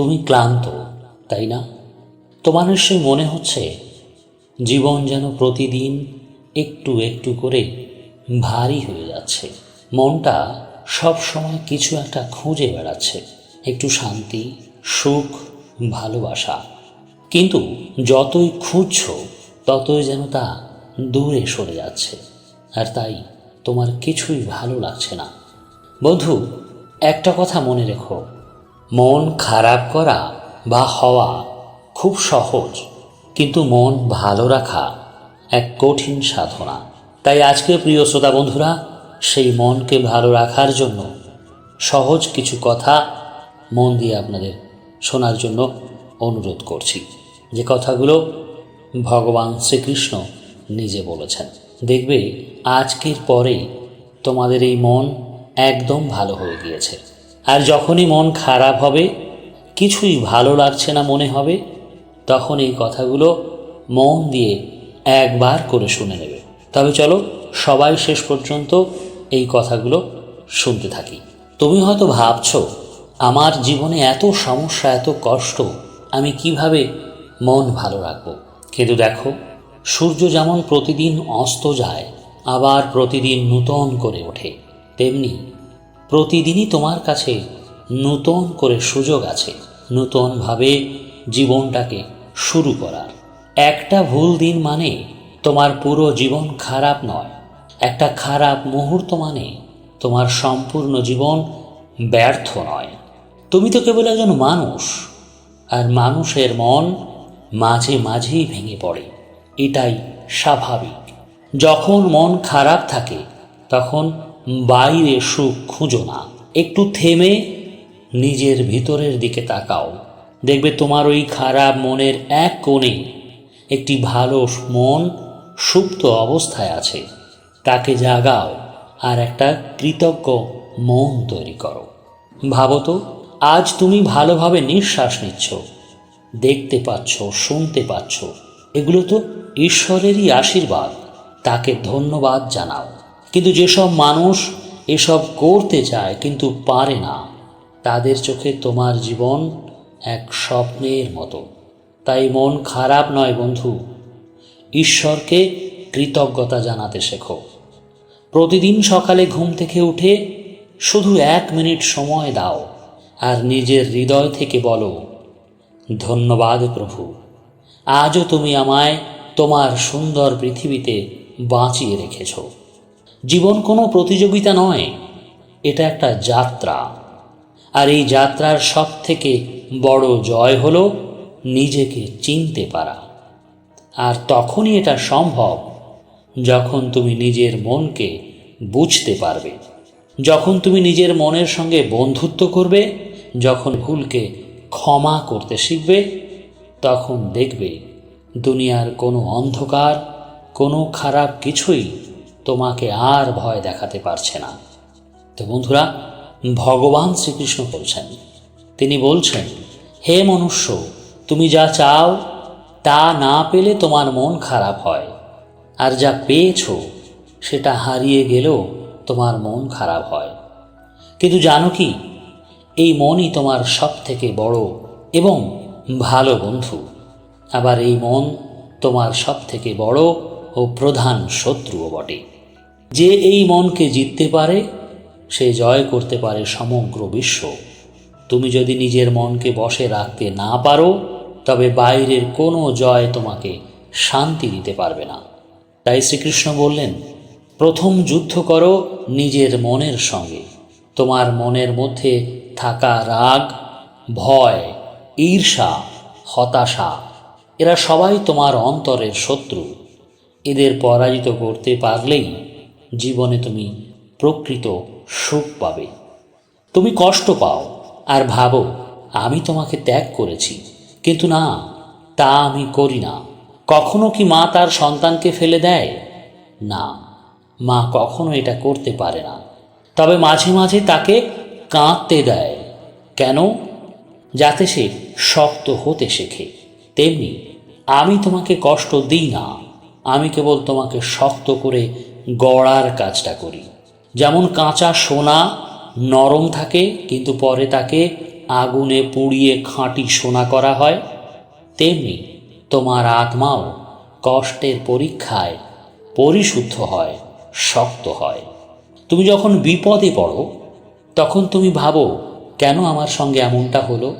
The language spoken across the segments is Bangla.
তুমি ক্লান্ত, তাই না? তোমার নিশ্চয়ই মনে হচ্ছে জীবন যেন প্রতিদিন একটু একটু করে ভারী হয়ে যাচ্ছে। মনটা সব সময় কিছু একটা খুঁজে বেড়াচ্ছে। একটু শান্তি, সুখ, ভালোবাসা। কিন্তু যতই খুঁজছ, ততই যেন তা দূরে সরে যাচ্ছে। আর তাই তোমার কিছুই ভালো লাগছে না। বন্ধু, একটা কথা মনে রেখো। মন খারাপ করা বা হওয়া খুব সহজ, কিন্তু মন ভালো রাখা এক কঠিন সাধনা। তাই আজকে প্রিয় শ্রোতা বন্ধুরা, সেই মনকে ভালো রাখার জন্য সহজ কিছু কথা মন দিয়ে আপনাদের শোনার জন্য অনুরোধ করছি। যে কথাগুলো ভগবান শ্রীকৃষ্ণ নিজে বলেছেন। দেখবে, আজকের পরে তোমাদের এই মন একদম ভালো হয়ে গিয়েছে। আর যখনই মন খারাপ হবে, কিছুই ভালো লাগছে না মনে হবে, তখন এই কথাগুলো মন দিয়ে একবার করে শুনে নেবে। তবে চলো, সবাই শেষ পর্যন্ত এই কথাগুলো শুনতে থাকি। তুমি হয়তো ভাবছ, আমার জীবনে এত সমস্যা, এত কষ্ট, আমি কীভাবে মন ভালো রাখব? কিন্তু দেখো, সূর্য যেমন প্রতিদিন অস্ত যায়, আবার প্রতিদিন নূতন করে ওঠে, তেমনি প্রতিদিনই তোমার কাছে নূতন করে সুযোগ আছে, নূতনভাবে জীবনটাকে শুরু করার। একটা ভুল দিন মানে তোমার পুরো জীবন খারাপ নয়, একটা খারাপ মুহূর্ত মানে তোমার সম্পূর্ণ জীবন ব্যর্থ নয়। তুমি তো কেবল একজন মানুষ, আর মানুষের মন মাঝে মাঝেই ভেঙে পড়ে, এটাই স্বাভাবিক। যখন মন খারাপ থাকে, তখন বাইরে সুখ খুঁজো না। একটু থেমে নিজের ভিতরের দিকে তাকাও। দেখবে তোমার ওই খারাপ মনের এক কোণে একটি ভালো মন সুপ্ত অবস্থায় আছে। তাকে জাগাও আর একটা কৃতজ্ঞ মন তৈরি করো। ভাবো তো, আজ তুমি ভালোভাবে নিঃশ্বাস নিচ্ছ, দেখতে পাচ্ছ, শুনতে পাচ্ছ। এগুলো তো ঈশ্বরেরই আশীর্বাদ। তাকে ধন্যবাদ জানাও। কিন্তু যেসব মানুষ এসব করতে চায় কিন্তু পারে না, তাদের চোখে তোমার জীবন এক স্বপ্নের মতো। তাই মন খারাপ নয় বন্ধু, ঈশ্বরকে কৃতজ্ঞতা জানাতে শেখো। প্রতিদিন সকালে ঘুম থেকে উঠে শুধু এক মিনিট সময় দাও আর নিজের হৃদয় থেকে বলো, ধন্যবাদ প্রভু, আজও তুমি আমায় তোমার সুন্দর পৃথিবীতে বাঁচিয়ে রেখেছ। জীবন কোনো প্রতিযোগিতা নয়, এটা একটা যাত্রা। আর এই যাত্রার সব থেকে বড় জয় হলো নিজেকে চিনতে পারা। আর তখনই এটা সম্ভব যখন তুমি নিজের মনকে বুঝতে পারবে। যখন তুমি নিজের মনের সঙ্গে বন্ধুত্ব করবে, যখন ভুলকে ক্ষমা করতে শিখবে, তখন দেখবে দুনিয়ার কোনো অন্ধকার, কোনো খারাপ কিছুই তোমাকে আর ভয় দেখাতে পারছে না। তো বন্ধুরা, ভগবান শ্রীকৃষ্ণ বলছেন, তিনি বলছেন, হে মনুষ্য, তুমি যা চাও, তা না পেলে তোমার মন খারাপ হয়। আর যা পেয়েছ, সেটা হারিয়ে গেলেও তোমার মন খারাপ হয়। কিন্তু জানো কি, এই মনই তোমার সব থেকে বড় এবং ভালো বন্ধু। আবার এই মন তোমার সব থেকে বড় ও প্রধান শত্রুও বটে। যে এই মনকে জিততে পারে, সে জয় করতে পারে সমগ্র বিশ্ব। তুমি যদি নিজের মনকে বসে রাখতে না পারো, তবে বাইরের কোনো জয় তোমাকে শান্তি দিতে পারবে না। তাই শ্রীকৃষ্ণ বললেন, প্রথম যুদ্ধ করো নিজের মনের সঙ্গে। তোমার মনের মধ্যে থাকা রাগ, ভয়, ঈর্ষা, হতাশা, এরা সবাই তোমার অন্তরের শত্রু। এদের পরাজিত করতে পারলেই জীবনে তুমি প্রকৃত সুখ পাবে। তুমি কষ্ট পাও আর ভাবো, আমি তোমাকে ত্যাগ করেছি। কিন্তু না, তা আমি করি না। কখনো কি মা তার সন্তানকে ফেলে দেয়? না, মা কখনো এটা করতে পারে না। তবে মাঝে মাঝে তাকে কাঁদতে দেয়। কেন? যাতে সে শক্ত হতে শেখে। তেমনি, আমি তোমাকে কষ্ট দিই না। আমি কেবল তোমাকে শক্ত করে গড়ার কাজটা করি। যেমন কাঁচা সোনা নরম থাকে, কিন্তু পরে তাকে আগুনে পুড়িয়ে খাঁটি সোনা করা হয়। তেমনি তোমার আত্মাও কষ্টের পরীক্ষায় পরিশুদ্ধ হয়, শক্ত হয়। তুমি যখন বিপদে পড়ো, তখন তুমি ভাবো, কেন আমার সঙ্গে এমনটা হলো?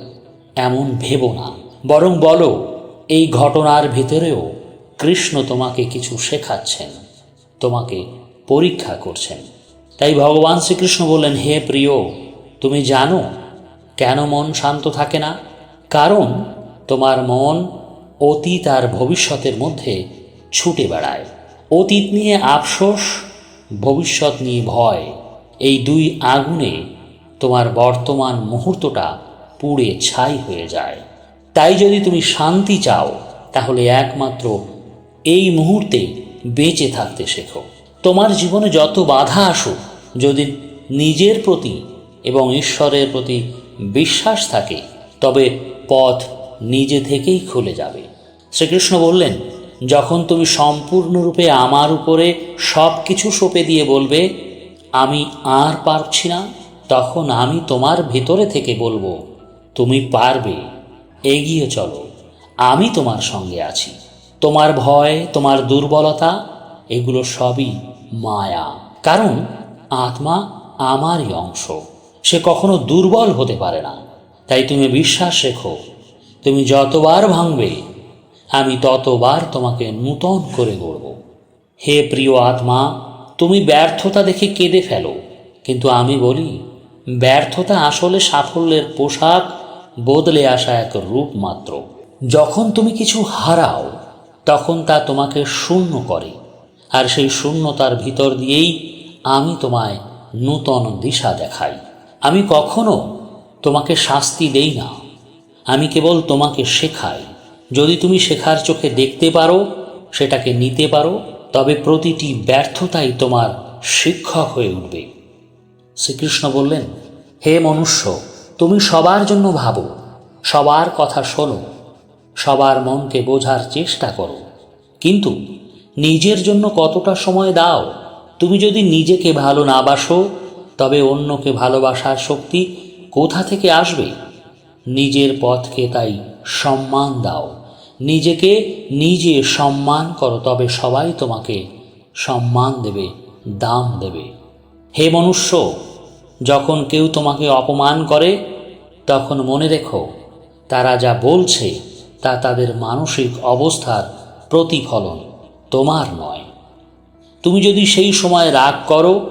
এমন ভেবো না। বরং বলো, এই ঘটনার ভিতরেও কৃষ্ণ তোমাকে কিছু শেখাচ্ছেন। তোমাকে পরীক্ষা করছেন। তাই ভগবান শ্রীকৃষ্ণ বললেন, হে প্রিয়, তুমি জানো কেন মন শান্ত থাকে না? কারণ তোমার মন অতীত আর ভবিষ্যতের মধ্যে ছুটে বেড়ায়। অতীত নিয়ে আফসোস, ভবিষ্যৎ নিয়ে ভয়, এই দুই আগুনে তোমার বর্তমান মুহূর্তটা পুড়ে ছাই হয়ে যায়। তাই যদি তুমি শান্তি চাও, তাহলে একমাত্র এই মুহূর্তে বেঁচে থাকতে শেখো। তোমার জীবনে যত বাধা আসুক, যদি নিজের প্রতি এবং ঈশ্বরের প্রতি বিশ্বাস থাকে, তবে পথ নিজে থেকেই খুলে যাবে। শ্রীকৃষ্ণ বললেন, যখন তুমি সম্পূর্ণরূপে আমার উপরে সব কিছু সঁপে দিয়ে বলবে, আমি আর পারছি না তখন আমি তোমার ভিতরে থেকে বলব, তুমি পারবে, এগিয়ে চলো, আমি তোমার সঙ্গে আছি তোমার ভয়, তোমার দুর্বলতা, এগুলো সবই মায়া। কারণ আত্মা আমারই অংশ। সে কখনো দুর্বল হতে পারে না। তাই তুমি বিশ্বাস রেখো, তুমি যতবার ভাঙবে, আমি ততবার তোমাকে নূতন করে গড়ব। হে প্রিয় আত্মা, তুমি ব্যর্থতা দেখে কেঁদে ফেলো। কিন্তু আমি বলি, ব্যর্থতা আসলে সাফল্যের পোশাক বদলে আসা এক রূপ মাত্র। যখন তুমি কিছু হারাও তখন তা তোমাকে শূন্য করে। আর সেই শূন্যতার ভিতর দিয়েই আমি তোমায় নূতন দিশা দেখাই। আমি কখনো তোমাকে শাস্তি দেই না। আমি কেবল তোমাকে শেখাই। যদি তুমি শেখার চোখে দেখতে পারো, সেটাকে নিতে পারো, তবে প্রতিটি ব্যর্থতাই তোমার শিক্ষক হয়ে উঠবে। শ্রীকৃষ্ণ বললেন, হে মনুষ্য, তুমি সবার জন্য ভাবো। সবার কথা শোনো। সবার মনকে বোঝার চেষ্টা করো। কিন্তু নিজের জন্য কতটা সময় দাও? তুমি যদি নিজেকে ভালো না বাসো, তবে অন্যকে ভালোবাসার শক্তি কোথা থেকে আসবে? নিজের পথকে তাই সম্মান দাও। নিজেকে নিজে সম্মান করো, তবে সবাই তোমাকে সম্মান দেবে, দাম দেবে। হে মনুষ্য, যখন কেউ তোমাকে অপমান করে, তখন মনে রেখো, তারা যা বলছে তা তাদের মানসিক অবস্থার প্রতিফলন তোমার নয়। তুমি যদি সেই সময় রাগ করো,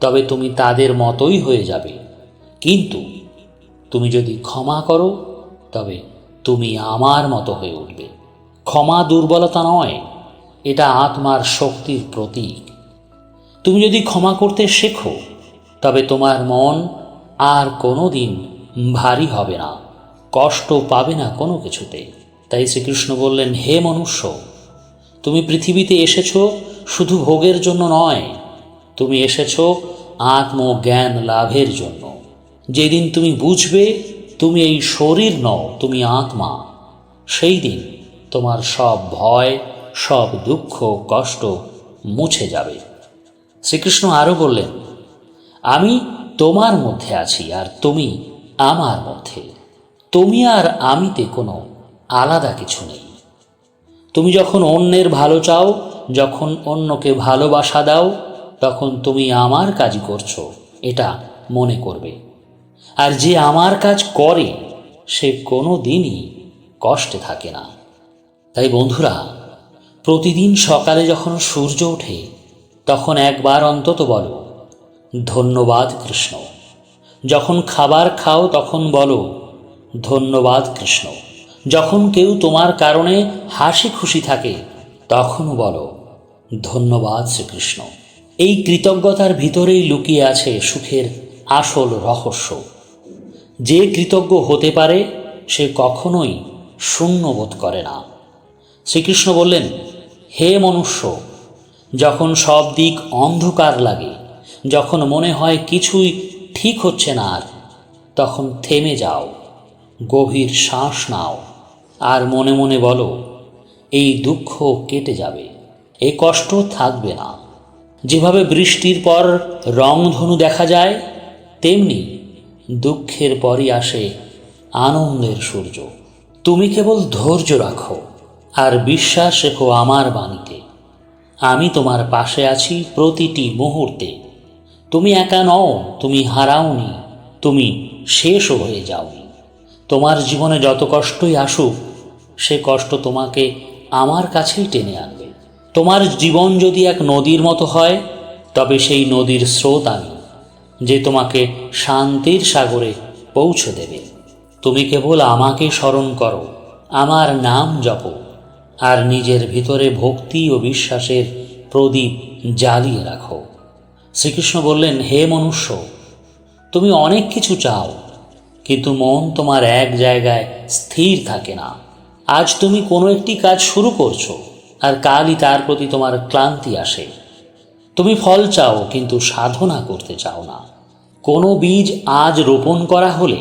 তবে তুমি তাদের মতোই হয়ে যাবে। কিন্তু তুমি যদি ক্ষমা করো, তবে তুমি আমার মতো হয়ে উঠবে। ক্ষমা দুর্বলতা নয়, এটা আত্মার শক্তির প্রতীক। তুমি যদি ক্ষমা করতে শেখো, তবে তোমার মন আর কোনো দিন ভারী হবে না, কষ্ট পাবে না কোনো কিছুতে। তাই শ্রীকৃষ্ণ বললেন, হে মনুষ্য, তুমি পৃথিবীতে এসেছ শুধু ভোগের জন্য নয়, তুমি এসেছ আত্মজ্ঞান লাভের জন্য। যেদিন তুমি বুঝবে তুমি এই শরীর নও, তুমি আত্মা, সেই দিন তোমার সব ভয়, সব দুঃখ, কষ্ট মুছে যাবে। শ্রীকৃষ্ণ আরও বললেন, আমি তোমার মধ্যে আছি আর তুমি আমার মধ্যে। তুমি আর আমিতে কোনো আলাদা কিছু নেই। তুমি যখন অন্যের ভালো চাও, যখন অন্যকে ভালোবাসা দাও, তখন তুমি আমার কাজ করছ, এটা মনে করবে। আর যে আমার কাজ করে, সে কোনো দিনই কষ্টে থাকে না। তাই বন্ধুরা, প্রতিদিন সকালে যখন সূর্য ওঠে, তখন একবার অন্তত বলো, ধন্যবাদ কৃষ্ণ। যখন খাবার খাও, তখন বলো, ধন্যবাদ কৃষ্ণ। যখন কেউ তোমার কারণে হাসি খুশি থাকে, তখনও বলো, ধন্যবাদ শ্রীকৃষ্ণ। এই কৃতজ্ঞতার ভিতরেই লুকিয়ে আছে সুখের আসল রহস্য। যে কৃতজ্ঞ হতে পারে, সে কখনোই শূন্যবোধ করে না। শ্রীকৃষ্ণ বললেন, হে মনুষ্য, যখন সব দিক অন্ধকার লাগে, যখন মনে হয় কিছুই ঠিক হচ্ছে না আর, তখন থেমে যাও, গভীর শ্বাস নাও। আর মনে মনে বলো, এই দুঃখ কেটে যাবে এই কষ্ট থাকবে না। যেভাবে বৃষ্টির পর রংধনু দেখা যায়, তেমনি দুঃখের পরই আসে আনন্দের সূর্য। তুমি কেবল ধৈর্য রাখো আর বিশ্বাস রেখো আমার বাণীতে। আমি তোমার পাশে আছি প্রতিটি মুহূর্তে। তুমি একা নও, তুমি হারাওনি, তুমি শেষও হয়ে যাওনি। তোমার জীবনে যত কষ্টই আসুক সে কষ্ট তোমাকে আমার কাছেই টেনে আনবে। তোমার জীবন যদি এক নদীর মতো হয়, তবে সেই নদীর স্রোত আমি, যে তোমাকে শান্তির সাগরে পৌঁছে দেবে। তুমি কেবল আমাকে স্মরণ করো, আমার নাম জপো, আর নিজের ভিতরে ভক্তি ও বিশ্বাসের প্রদীপ জ্বালিয়ে রাখো। শ্রীকৃষ্ণ বললেন, হে মনুষ্য, তুমি অনেক কিছু চাও, কিন্তু মন তোমার এক জায়গায় স্থির থাকে না। আজ তুমি কোনো একটি কাজ শুরু করছ, আর কালই তার প্রতি তোমার ক্লান্তি আসে। তুমি ফল চাও, কিন্তু সাধনা করতে চাও না। কোনো বীজ আজ রোপণ করা হলে,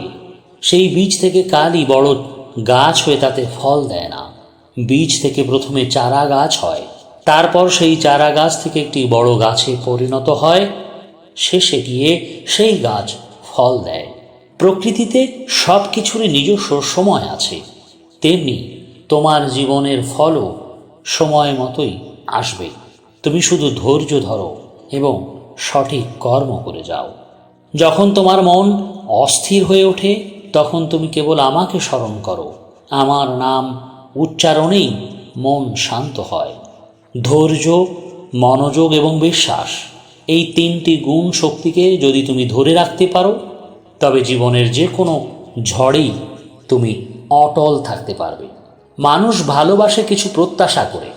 সেই বীজ থেকে কালই বড় গাছ হয়ে তাতে ফল দেয় না। বীজ থেকে প্রথমে চারা গাছ হয়, তারপর সেই চারা গাছ থেকে একটি বড় গাছে পরিণত হয়, শেষে গিয়ে সেই গাছ ফল দেয়। প্রকৃতিতে সব কিছুরই নিজস্ব সময় আছে, তেমনি তোমার জীবনের ফলও সময় মতোই আসবে। তুমি শুধু ধৈর্য ধরো এবং সঠিক কর্ম করে যাও। যখন তোমার মন অস্থির হয়ে ওঠে, তখন তুমি কেবল আমাকে স্মরণ করো। আমার নাম উচ্চারণেই মন শান্ত হয়। ধৈর্য, মনোযোগ এবং বিশ্বাস এই তিনটি গুণ শক্তিকে যদি তুমি ধরে রাখতে পারো, তবে জীবনের যে কোনো ঝড়েই তুমি অটল থাকতে পারবে। মানুষ ভালোবাসে কিছু প্রত্যাশা করে,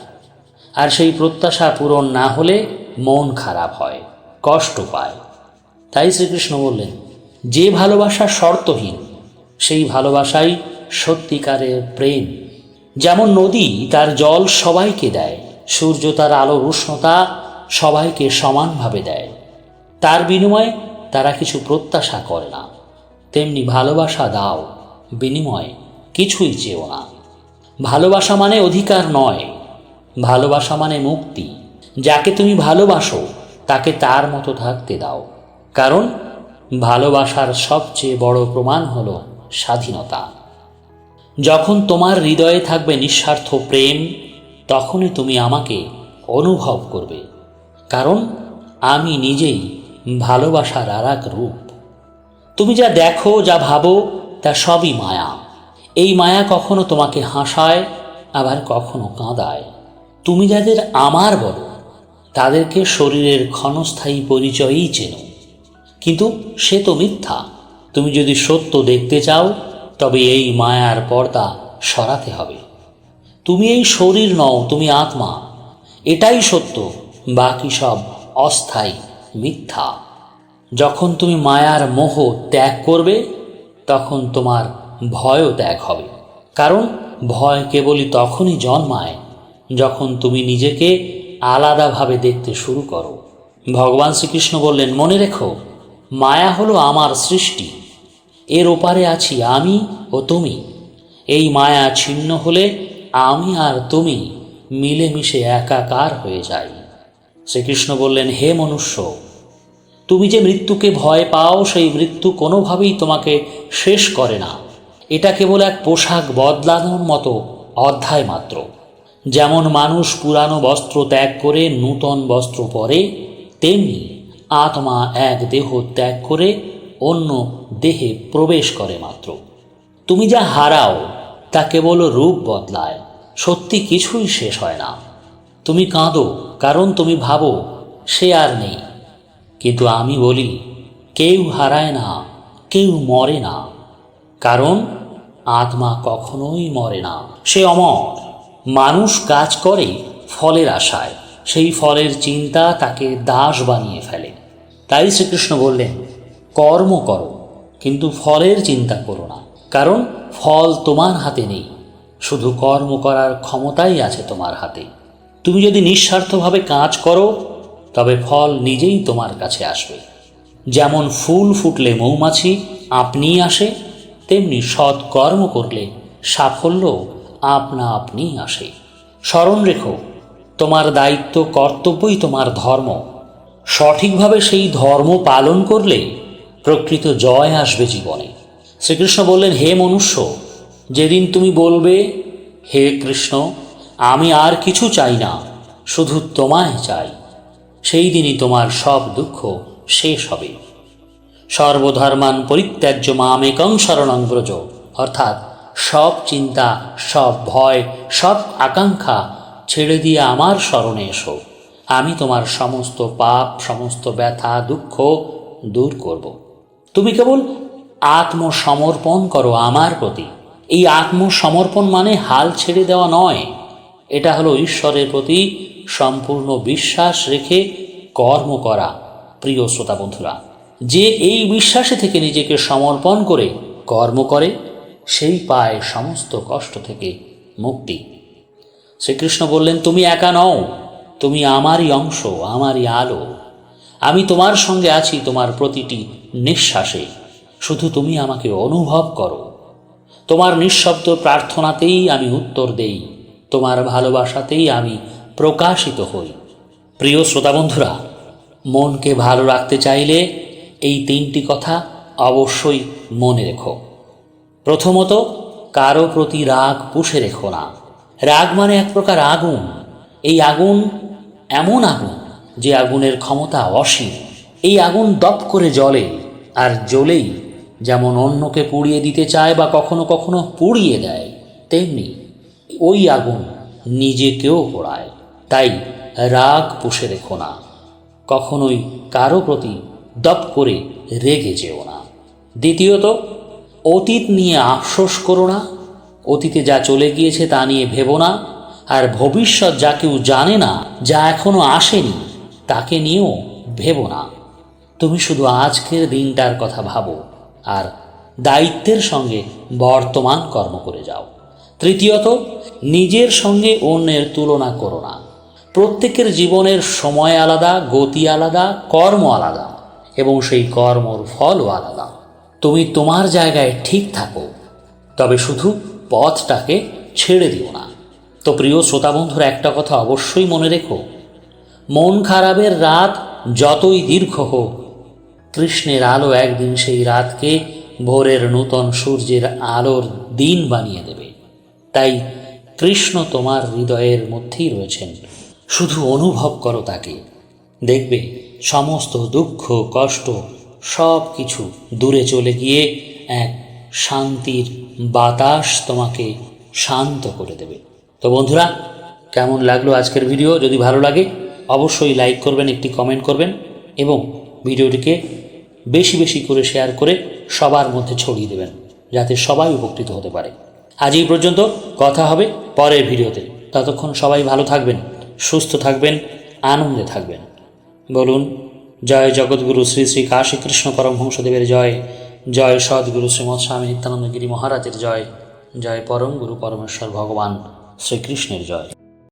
আর সেই প্রত্যাশা পূরণ না হলে মন খারাপ হয়, কষ্ট পায়। তাই শ্রীকৃষ্ণ বললেন, যে ভালোবাসা শর্তহীন, সেই ভালোবাসাই সত্যিকারের প্রেম। যেমন নদী, তার জল সবাইকে দেয়, সূর্য, তার আলোর উষ্ণতা সবাইকে সমানভাবে দেয়। তার বিনিময়ে তারা কিছু প্রত্যাশা করে না। তেমনি ভালোবাসা দাও, বিনিময়ে কিছুই চেও না। ভালোবাসা মানে অধিকার নয়, ভালোবাসা মানে মুক্তি। যাকে তুমি ভালোবাসো, তাকে তার মতো থাকতে দাও। কারণ, ভালোবাসার সবচেয়ে বড় প্রমাণ হল স্বাধীনতা। যখন তোমার হৃদয়ে থাকবে নিঃস্বার্থ প্রেম, তখনই তুমি আমাকে অনুভব করবে। কারণ, আমি নিজেই ভালোবাসার আর এক রূপ। তুমি যা দেখো, যা ভাবো, তা সবই মায়া। এই মায়া কখনো তোমাকে হাসায়, আবার কখনো কাঁদায়। তুমি যাদের আমার বলো তাদেরকে শরীরের ক্ষণস্থায়ী পরিচয়ই চেনো। কিন্তু সে তো মিথ্যা। তুমি যদি সত্য দেখতে চাও, তবে এই মায়ার পর্দা সরাতে হবে। তুমি এই শরীর নও, তুমি আত্মা। এটাই সত্য, বাকি সব অস্থায়ী মিথ্যা। যখন তুমি মায়ার মোহ ত্যাগ করবে, তখন তোমার ভয়ও ত্যাগ হবে। কারণ ভয় কেবলই তখনই জন্মায় যখন তুমি নিজেকে আলাদাভাবে দেখতে শুরু করো। ভগবান শ্রীকৃষ্ণ বললেন, মনে রেখো, মায়া হলো আমার সৃষ্টি। এর ওপারে আছি আমি ও তুমি। এই মায়া ছিন্ন হলে আমি আর তুমি মিলেমিশে একাকার হয়ে যাই। শ্রীকৃষ্ণ বললেন, হে মনুষ্য, তুমি যে মৃত্যুকে ভয় পাও, সেই মৃত্যু কোনোভাবেই তোমাকে শেষ করে না। এটা কেবল এক পোশাক বদলানোর মতো অধ্যায় মাত্র। যেমন মানুষ পুরানো বস্ত্র ত্যাগ করে নূতন বস্ত্র পরে, তেমনি আত্মা এক দেহ ত্যাগ করে অন্য দেহে প্রবেশ করে মাত্র। তুমি যা হারাও, তা কেবল রূপ বদলায়। সত্যি কিছুই শেষ হয় না। তুমি কাঁদো, কারণ তুমি ভাবো, সে আর নেই। কিন্তু আমি বলি, কেউ হারায় না, কেউ মরে না। কারণ আত্মা কখনোই মরে না। সে অমর। মানুষ কাজ করে ফলের আশায়। সেই ফলের চিন্তা তাকে দাস বানিয়ে ফেলে। তাই শ্রীকৃষ্ণ বললেন, কর্ম করো, কিন্তু ফলের চিন্তা করো না। কারণ ফল তোমার হাতে নেই। শুধু কর্ম করার ক্ষমতাই আছে তোমার হাতে। তুমি যদি নিঃস্বার্থভাবে কাজ করো, তবে ফল নিজেই তোমার কাছে আসবে। যেমন ফুল ফুটলে মৌমাছি, আপনিই আসে তেমনি সৎ কর্ম করলে সাফল্য আপনা আপনিই আসে। স্মরণ রেখো, তোমার দায়িত্ব, কর্তব্যই তোমার ধর্ম। সঠিকভাবে সেই ধর্ম পালন করলে প্রকৃত জয় আসবে জীবনে। শ্রীকৃষ্ণ বললেন, হে মনুষ্য, যেদিন তুমি বলবে, হে কৃষ্ণ, আমি আর কিছু চাই না, শুধু তোমায় চাই। সেই দিনই তোমার সব দুঃখ শেষ হবে। সর্বধর্মান পরিত্যাজ্য মামেকং শরণং ব্রজ। অর্থাৎ সব চিন্তা, সব ভয়, সব আকাঙ্ক্ষা ছেড়ে দিয়ে আমার স্মরণে এসো। আমি তোমার সমস্ত পাপ, সমস্ত ব্যথা, দুঃখ দূর করব। তুমি কেবল আত্মসমর্পণ করো আমার প্রতি। এই আত্মসমর্পণ মানে হাল ছেড়ে দেওয়া নয়। এটা হলো ঈশ্বরের প্রতি সম্পূর্ণ বিশ্বাস রেখে কর্ম করা। প্রিয় শ্রোতা বন্ধুরা যে এই বিশ্বাসে থেকে নিজেকে সমর্পণ করে, কর্ম করে, সেই পায় সমস্ত কষ্ট থেকে মুক্তি। শ্রীকৃষ্ণ বললেন, তুমি একা নও, তুমি আমারই অংশ, আমারই আলো। আমি তোমার সঙ্গে আছি, তোমার প্রতিটি নিঃশ্বাসে। শুধু তুমি আমাকে অনুভব করো। তোমার নিঃশব্দ প্রার্থনাতেই আমি উত্তর দেই, তোমার ভালোবাসাতেই আমি প্রকাশিত হই। প্রিয় শ্রোতা বন্ধুরা, মনকে ভালো রাখতে চাইলে এই তিনটি কথা অবশ্যই মনে রেখো। প্রথমত, কারও প্রতি রাগ পুষে রেখো না। রাগ মানে এক প্রকার আগুন। এই আগুন এমন আগুন যে আগুনের ক্ষমতা অসীম। এই আগুন দপ করে জ্বলে আর জ্বলেই যেমন অন্যকে পুড়িয়ে দিতে চায় বা কখনো কখনো পুড়িয়ে দেয়, তেমনি ওই আগুন নিজেকেও পোড়ায়। তাই রাগ পুষে রেখো না। কখনোই কারও প্রতি দপ করে রেগে যেও না। দ্বিতীয়ত, অতীত নিয়ে আফসোস করো না। অতীতে যা চলে গিয়েছে তা নিয়ে ভেবো না। আর ভবিষ্যৎ যা কেউ জানে না, যা এখনও আসেনি, তাকে নিয়েও ভেবো না। তুমি শুধু আজকের দিনটার কথা ভাবো আর দায়িত্বের সঙ্গে বর্তমান কর্ম করে যাও। তৃতীয়ত, নিজের সঙ্গে অন্যের তুলনা করো না। প্রত্যেকের জীবনের সময় আলাদা, গতি আলাদা, কর্ম আলাদা। এবং সেই কর্মর ফলও আলাদা। তুমি তোমার জায়গায় ঠিক থাকো, তবে শুধু পথটাকে ছেড়ে দিও না। তো প্রিয় শ্রোতা বন্ধুরা, একটা কথা অবশ্যই মনে রেখো। মন খারাপের রাত যতই দীর্ঘ হোক, কৃষ্ণের আলো একদিন সেই রাতকে ভোরের নূতন সূর্যের আলোর দিন বানিয়ে দেবে। তাই কৃষ্ণ তোমার হৃদয়ের মধ্যেই রয়েছেন। শুধু অনুভব করো তাকে। দেখবে সমস্ত দুঃখ, কষ্ট সব কিছু দূরে চলে গিয়ে এক শান্তির বাতাস তোমাকে শান্ত করে দেবে। তো বন্ধুরা, কেমন লাগল আজকের ভিডিও? যদি ভালো লাগে, অবশ্যই লাইক করবেন, একটি কমেন্ট করবেন এবং ভিডিওটিকে বেশি বেশি করে শেয়ার করে সবার মধ্যে ছড়িয়ে দেবেন, যাতে সবাই উপকৃত হতে পারে। আজ এই পর্যন্ত, কথা হবে পরের ভিডিওতে। ততক্ষণ সবাই ভালো থাকবেন, সুস্থ থাকবেন, আনন্দে থাকবেন। বলুন, জয় জগৎগুরু শ্রী শ্রী কাশী কৃষ্ণ পরমহংসদেবের জয় জয় সদ্গুরু শ্রীমৎ স্বামী নিত্যানন্দগিরি মহারাজের জয় জয় পরম গুরু পরমেশ্বর ভগবান শ্রীকৃষ্ণের জয়।